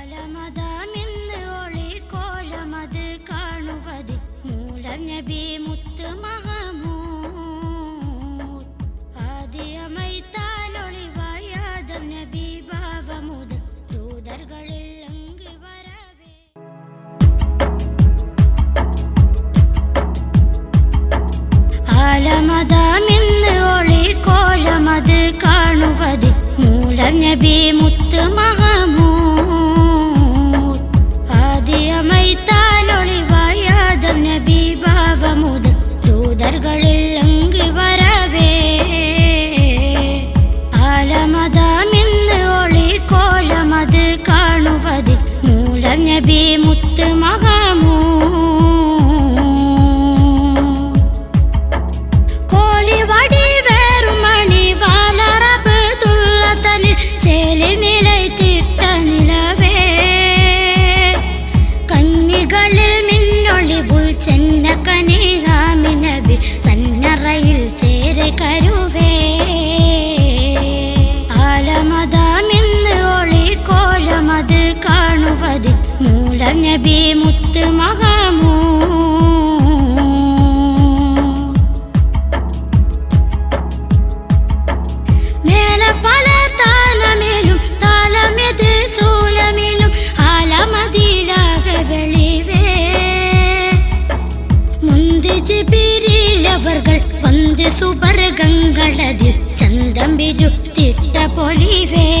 ആലമതാമിന്ന് ഒളിക്കോലമത് കാണുവത് മൂലം നബി മുത്ത് മഹമൂദ് ആദ്യമൈ താനൊളിവായാദം നബി ഭാവമുത് ദൂതർകളിൽ ദൂതർകളിൽ അങ്ങ് വരവേ. ആലമതാമിന്ന് ഒളിക്കോലമത് കാണുവത് മൂലം നബി മുത്ത് நபி முத்து மகமூ. மேல பல தாளமேலும் தாளமெது சூலமேலும் ஆலமதிலாக வெளிவே. முந்து ஜிபிரில் அவர்கள் வந்து சுபர் கங்களது சந்தம்பிரு திட்ட பொலிவே.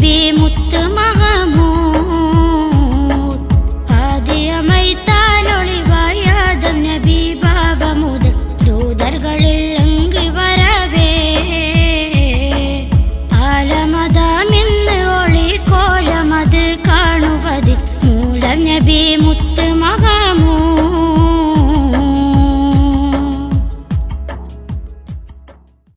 be mu